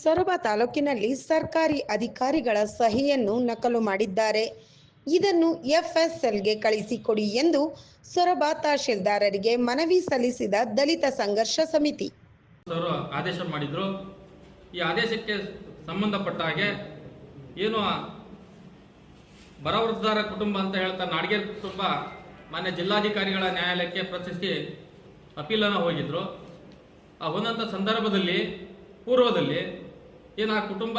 ಸೊರಬ ತಾಲೂಕಿನಲ್ಲಿ ಸರ್ಕಾರಿ ಅಧಿಕಾರಿಗಳ ಸಹಿಯನ್ನು ನಕಲು ಮಾಡಿದ್ದಾರೆ. ಇದನ್ನು ಎಫ್ಎಸ್ಎಲ್ಗೆ ಕಳಿಸಿಕೊಡಿ ಎಂದು ಸೊರಬ ತಹಶೀಲ್ದಾರರಿಗೆ ಮನವಿ ಸಲ್ಲಿಸಿದ ದಲಿತ ಸಂಘರ್ಷ ಸಮಿತಿ. ಆದೇಶ ಮಾಡಿದ್ರು. ಈ ಆದೇಶಕ್ಕೆ ಸಂಬಂಧಪಟ್ಟ ಹಾಗೆ ಏನು ಬರವೃದ್ಧಾರ ಕುಟುಂಬ ಅಂತ ಹೇಳ್ತಾ ನಾಡಿಗೆ ಕುಟುಂಬ ಮಾನ್ಯ ಜಿಲ್ಲಾಧಿಕಾರಿಗಳ ನ್ಯಾಯಾಲಯಕ್ಕೆ ಪ್ರಶ್ನಿಸಿ ಅಪೀಲನ್ನು ಹೋಗಿದ್ರು. ಆ ಹೋದಂಥ ಸಂದರ್ಭದಲ್ಲಿ, ಪೂರ್ವದಲ್ಲಿ ಏನು ಆ ಕುಟುಂಬ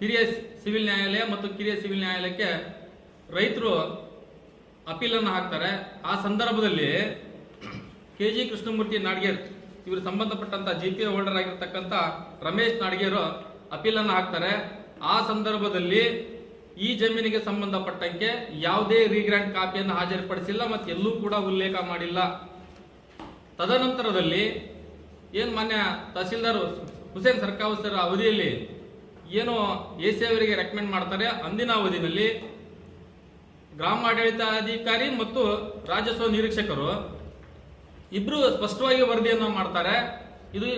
ಹಿರಿಯ ಸಿವಿಲ್ ನ್ಯಾಯಾಲಯ ಮತ್ತು ಕಿರಿಯ ಸಿವಿಲ್ ನ್ಯಾಯಾಲಯಕ್ಕೆ ರೈತರು ಅಪೀಲನ್ನು ಹಾಕ್ತಾರೆ. ಆ ಸಂದರ್ಭದಲ್ಲಿ ಕೆ ಜಿ ಕೃಷ್ಣಮೂರ್ತಿ ನಾಡ್ಗೇರ್ ಇವರು ಸಂಬಂಧಪಟ್ಟಂತ ಜಿ ಪಿ ಹೋಲ್ಡರ್ ಆಗಿರ್ತಕ್ಕಂಥ ರಮೇಶ್ ನಾಡ್ಗೇರು ಅಪೀಲನ್ನು ಹಾಕ್ತಾರೆ. ಆ ಸಂದರ್ಭದಲ್ಲಿ ಈ ಜಮೀನಿಗೆ ಸಂಬಂಧಪಟ್ಟಂಗೆ ಯಾವುದೇ ರೀಗ್ರಾಂಟ್ ಕಾಪಿಯನ್ನು ಹಾಜರುಪಡಿಸಿಲ್ಲ ಮತ್ತು ಎಲ್ಲೂ ಕೂಡ ಉಲ್ಲೇಖ ಮಾಡಿಲ್ಲ. ತದನಂತರದಲ್ಲಿ ಏನು ಮಾನ್ಯ ತಹಸೀಲ್ದಾರ್ ಹುಸೇನ್ ಸರ್ಕಾವಸರ ಅವಧಿಯಲ್ಲಿ ಏನು ಎ ಸಿ ಅವರಿಗೆ ರೆಕಮೆಂಡ್ ಮಾಡ್ತಾರೆ. ಅಂದಿನ ಅವಧಿನಲ್ಲಿ ಗ್ರಾಮಾಡಳಿತಾಧಿಕಾರಿ ಮತ್ತು ರಾಜಸ್ವ ನಿರೀಕ್ಷಕರು ಇಬ್ರು ಸ್ಪಷ್ಟವಾಗಿ ವರದಿಯನ್ನು ಮಾಡ್ತಾರೆ. ಇದು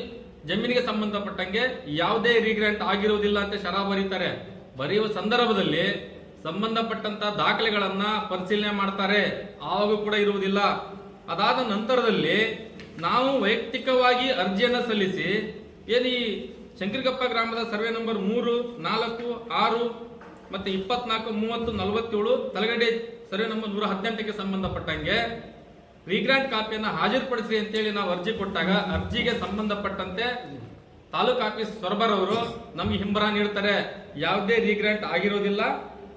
ಜಮೀನಿಗೆ ಸಂಬಂಧಪಟ್ಟಂಗೆ ಯಾವುದೇ ರೀಗ್ರಾಂಟ್ ಆಗಿರುವುದಿಲ್ಲ ಅಂತ ಶರ ಬರೀತಾರೆ. ಬರೆಯುವ ಸಂದರ್ಭದಲ್ಲಿ ಸಂಬಂಧಪಟ್ಟಂತ ದಾಖಲೆಗಳನ್ನ ಪರಿಶೀಲನೆ ಮಾಡ್ತಾರೆ. ಆವಾಗ ಕೂಡ ಇರುವುದಿಲ್ಲ. ಅದಾದ ನಂತರದಲ್ಲಿ ನಾವು ವೈಯಕ್ತಿಕವಾಗಿ ಅರ್ಜಿಯನ್ನು ಸಲ್ಲಿಸಿ ಏನು ಈ ಶಂಕರಗಪ್ಪ ಗ್ರಾಮದ ಸರ್ವೆ ನಂಬರ್ ಮೂರು, ನಾಲ್ಕು, ಆರು, ಮತ್ತೆ ಇಪ್ಪತ್ನಾಲ್ಕು, ಮೂವತ್ತು, ನಲವತ್ತೇಳು, ತಲಗಡೆ ಸರ್ವೆ ನಂಬರ್ ನೂರ ಹದಿನೆಂಟಕ್ಕೆ ಸಂಬಂಧಪಟ್ಟಂಗೆ ರೀಗ್ರಾಂಟ್ ಕಾಪಿಯನ್ನು ಹಾಜರುಪಡಿಸಿ ಅಂತೇಳಿ ನಾವು ಅರ್ಜಿ ಕೊಟ್ಟಾಗ ಅರ್ಜಿಗೆ ಸಂಬಂಧಪಟ್ಟಂತೆ ತಾಲೂಕು ಆಫೀಸ್ ಸೊರಬರ್ ಅವರು ನಮಗೆ ಹಿಂಬರ ನೀಡ್ತಾರೆ. ಯಾವುದೇ ರೀಗ್ರಾಂಟ್ ಆಗಿರೋದಿಲ್ಲ.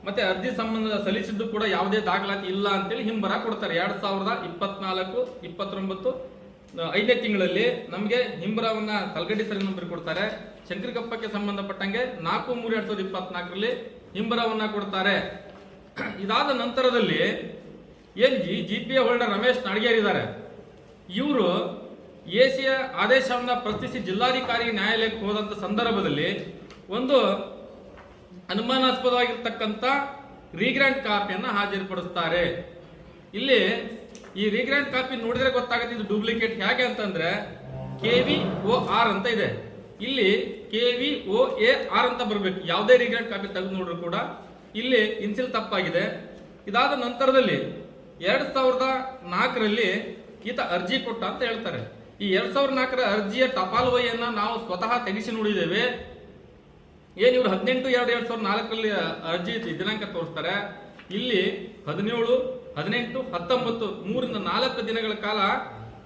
ಮತ್ತೆ ಅರ್ಜಿ ಸಂಬಂಧ ಸಲ್ಲಿಸಿದ್ದು ಕೂಡ ಯಾವುದೇ ದಾಖಲಾತಿ ಇಲ್ಲ ಅಂತೇಳಿ ಹಿಂಬರ ಕೊಡ್ತಾರೆ. ಎರಡ್ ಸಾವಿರದ ಇಪ್ಪತ್ನಾಲ್ಕು, ಇಪ್ಪತ್ತೊಂಬತ್ತು ಐದನೇ ತಿಂಗಳಲ್ಲಿ ನಮಗೆ ಹಿಂಬರವನ್ನ ಸರಿ ನಂಬರ್ ಕೊಡ್ತಾರೆ. ಶಂಕರಗಪ್ಪಕ್ಕೆ ಸಂಬಂಧಪಟ್ಟಂಗೆ ನಾಲ್ಕು ಮೂರು ಎರಡ್ ಸಾವಿರದ ಇಪ್ಪತ್ನಾಲ್ಕರಲ್ಲಿ ಹಿಂಬರವನ್ನ ಕೊಡ್ತಾರೆ. ಇದಾದ ನಂತರದಲ್ಲಿ ಏನ್ G G P holder Ramesh ನಡಗೇರಿದ್ದಾರೆ. ಇವರು ಎಸಿಯ ಆದೇಶವನ್ನು ಪ್ರಶ್ನಿಸಿ ಜಿಲ್ಲಾಧಿಕಾರಿ ನ್ಯಾಯಾಲಯಕ್ಕೆ ಹೋದಂಥ ಸಂದರ್ಭದಲ್ಲಿ ಒಂದು ಅನುಮಾನಾಸ್ಪದವಾಗಿರ್ತಕ್ಕಂಥ ರೀಗ್ರ್ಯಾಂಡ್ ಕಾಪಿಯನ್ನು ಹಾಜರುಪಡಿಸ್ತಾರೆ. ಇಲ್ಲಿ ಈ ರೀಗ್ರ್ಯಾಂಡ್ ಕಾಪಿ ನೋಡಿದ್ರೆ ಗೊತ್ತಾಗುತ್ತೆ ಇದು ಡೂಪ್ಲಿಕೇಟ್ ಹೇಗೆ ಅಂತಂದ್ರೆ ಕೆ ವಿ ಓ ಆರ್ ಅಂತ ಇದೆ. ಇಲ್ಲಿ K V O A R ಅಂತ ಬರಬೇಕು. ಯಾವುದೇ ರೀಗ್ರ್ಯಾಂಡ್ ಕಾಪಿ ತೆಗೆದು ನೋಡ್ರು ಕೂಡ ಇಲ್ಲಿ ಇನ್ಸಿಲ್ ತಪ್ಪಾಗಿದೆ. ಇದಾದ ನಂತರದಲ್ಲಿ ಎರಡ್ ಸಾವಿರದ ನಾಲ್ಕರಲ್ಲಿ ಈತ ಅರ್ಜಿ ಕೊಟ್ಟ ಅಂತ ಹೇಳ್ತಾರೆ. ಈ ಎರಡ್ ಸಾವಿರದ ನಾಲ್ಕರ ಅರ್ಜಿಯ ಟಪಾಲು ನಾವು ಸ್ವತಃ ತೆಗೆಸಿ ನೋಡಿದ್ದೇವೆ. ಏನ್ ಇವ್ರು ಹದಿನೆಂಟು, ಎರಡು, ಎರಡ್ ಸಾವಿರದ ನಾಲ್ಕರಲ್ಲಿ ಅರ್ಜಿ ದಿನಾಂಕ ತೋರಿಸ್ತಾರೆ. ಇಲ್ಲಿ ಹದಿನೇಳು ಹದಿನೆಂಟು, ಹತ್ತೊಂಬತ್ತು, ಮೂರಿಂದ ನಾಲ್ಕು ದಿನಗಳ ಕಾಲ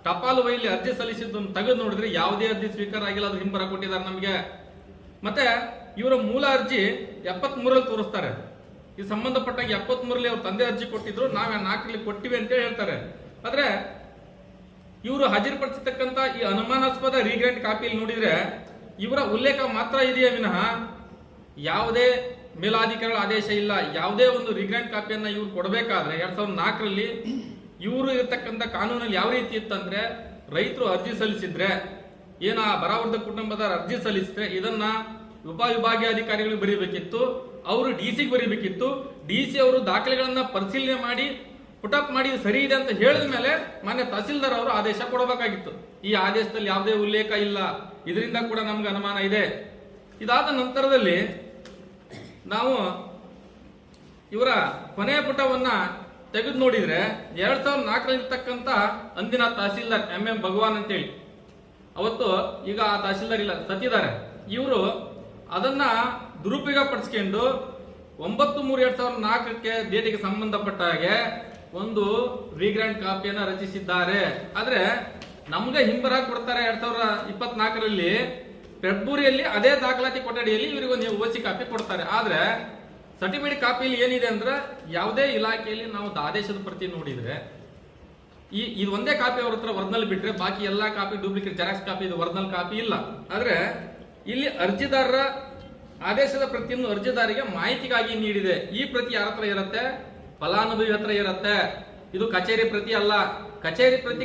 ಟಪಾಲು ವೈಲಿ ಅರ್ಜಿ ಸಲ್ಲಿಸಿದ್ದನ್ನು ತೆಗೆದು ನೋಡಿದ್ರೆ ಯಾವುದೇ ಅರ್ಜಿ ಸ್ವೀಕಾರ ಆಗಿಲ್ಲ ಅದು ಹಿಂಬರ ಕೊಟ್ಟಿದ್ದಾರೆ ನಮಗೆ. ಮತ್ತೆ ಇವರ ಮೂಲ ಅರ್ಜಿ ಎಪ್ಪತ್ತ್ ಮೂರಲ್ಲಿ ತೋರಿಸ್ತಾರೆ. ಈ ಸಂಬಂಧಪಟ್ಟಾಗ ಎಪ್ಪತ್ತ್ ಮೂರಲ್ಲಿ ಅವ್ರ ತಂದೆ ಅರ್ಜಿ ಕೊಟ್ಟಿದ್ರು, ನಾವೇ ನಾಲ್ಕರಲ್ಲಿ ಕೊಟ್ಟಿವಿ ಅಂತ ಹೇಳ್ತಾರೆ. ಆದ್ರೆ ಇವರು ಹಾಜರುಪಡಿಸತಕ್ಕಂತ ಈ ಅನುಮಾನಾಸ್ಪದ ರೀಗ್ರೆಂಟ್ ಕಾಪಿಯಲ್ಲಿ ನೋಡಿದ್ರೆ ಇವರ ಉಲ್ಲೇಖ ಮಾತ್ರ ಇದೆಯೇ ವಿನಃ ಯಾವುದೇ ಮೇಲಾಧಿಕಾರಿಗಳ ಆದೇಶ ಇಲ್ಲ. ಯಾವುದೇ ಒಂದು ರಿಗ್ರ್ಯಾಂಟ್ ಕಾಪಿಯನ್ನು ಇವ್ರು ಕೊಡಬೇಕಾದ್ರೆ ಎರಡ್ ಸಾವಿರದ ನಾಲ್ಕರಲ್ಲಿ ಇವರು ಇರತಕ್ಕಂಥ ಕಾನೂನಲ್ಲಿ ಯಾವ ರೀತಿ ಇತ್ತಂದ್ರೆ ರೈತರು ಅರ್ಜಿ ಸಲ್ಲಿಸಿದ್ರೆ, ಏನ ಬರಾವರ್ಧ ಕುಟುಂಬದ ಅರ್ಜಿ ಸಲ್ಲಿಸಿದ್ರೆ ಇದನ್ನ ಉಪವಿಭಾಗೀಯ ಅಧಿಕಾರಿಗಳು ಬರೀಬೇಕಿತ್ತು, ಅವರು ಡಿ ಸಿಗೆ ಬರೀಬೇಕಿತ್ತು. ಡಿ ಸಿ ಅವರು ದಾಖಲೆಗಳನ್ನ ಪರಿಶೀಲನೆ ಮಾಡಿ, ಪುಟಪ್ ಮಾಡಿ ಸರಿ ಇದೆ ಅಂತ ಹೇಳಿದ ಮೇಲೆ ಮಾನ್ಯ ತಹಸೀಲ್ದಾರ್ ಅವರು ಆದೇಶ ಕೊಡಬೇಕಾಗಿತ್ತು. ಈ ಆದೇಶದಲ್ಲಿ ಯಾವುದೇ ಉಲ್ಲೇಖ ಇಲ್ಲ. ಇದರಿಂದ ಕೂಡ ನಮ್ಗೆ ಅನುಮಾನ ಇದೆ. ಇದಾದ ನಂತರದಲ್ಲಿ ನಾವು ಇವರ ಕೊನೆಯ ಪುಟವನ್ನ ತೆಗೆದು ನೋಡಿದ್ರೆ ಎರಡ್ ಸಾವಿರದ ನಾಲ್ಕರಲ್ಲಿರ್ತಕ್ಕಂಥ ಅಂದಿನ ತಹಸೀಲ್ದಾರ್ ಎಂ ಎಂ ಭಗವಾನ್ ಅಂತೇಳಿ. ಅವತ್ತು ಈಗ ಆ ತಹಸೀಲ್ದಾರ್ ಇಲ್ಲ, ಸತ್ತಿದ್ದಾರೆ. ಇವರು ಅದನ್ನ ದುರುಪಯೋಗ ಪಡಿಸ್ಕೊಂಡು ಒಂಬತ್ತು ಮೂರು ಎರಡ್ ಸಾವಿರದ ನಾಲ್ಕಕ್ಕೆ ಡೇಟಿಗೆ ಸಂಬಂಧಪಟ್ಟ ಹಾಗೆ ಒಂದು ರೀಗ್ರ್ಯಾಂಡ್ ಕಾಪಿಯನ್ನ ರಚಿಸಿದ್ದಾರೆ. ಆದ್ರೆ ನಮ್ಗೆ ಹಿಂಬರ ಕೊಡ್ತಾರೆ ಎರಡ್ ಸಾವಿರದ ಇಪ್ಪತ್ನಾಲ್ಕರಲ್ಲಿ ಫೆಬ್ರವರಿಯಲ್ಲಿ ಅದೇ ದಾಖಲಾತಿ ಕೊಠಡಿಯಲ್ಲಿ ಇವರಿಗೆ ಒಂದು ಓಸಿ ಕಾಪಿ ಕೊಡ್ತಾರೆ. ಆದ್ರೆ ಸರ್ಟಿಫಿಕೇಟ್ ಕಾಪಿಯಲ್ಲಿ ಏನಿದೆ ಅಂದ್ರೆ ಯಾವುದೇ ಇಲಾಖೆಯಲ್ಲಿ ನಾವು ಆದೇಶದ ಪ್ರತಿ ನೋಡಿದ್ರೆ ಈ ಇದು ಒಂದೇ ಕಾಪಿ ಅವ್ರ ಹತ್ರ ಒರಿಜಿನಲ್ ಬಿಟ್ರೆ ಬಾಕಿ ಎಲ್ಲಾ ಕಾಪಿ ಡೂಪ್ಲಿಕೇಟ್ ಜೆರಾಕ್ಸ್ ಕಾಪಿ ಇದು ಒರಿಜಿನಲ್ ಕಾಪಿ ಇಲ್ಲ. ಆದ್ರೆ ಇಲ್ಲಿ ಅರ್ಜಿದಾರರ ಆದೇಶದ ಪ್ರತಿಯನ್ನು ಅರ್ಜಿದಾರಿಗೆ ಮಾಹಿತಿಗಾಗಿ ನೀಡಿದೆ. ಈ ಪ್ರತಿ ಯಾರ ಹತ್ರ ಇರುತ್ತೆ? ಫಲಾನುಭವಿ ಹತ್ರ ಇರುತ್ತೆ. ಇದು ಕಚೇರಿ ಪ್ರತಿ ಅಲ್ಲ. ಕಚೇರಿ ಪ್ರತಿ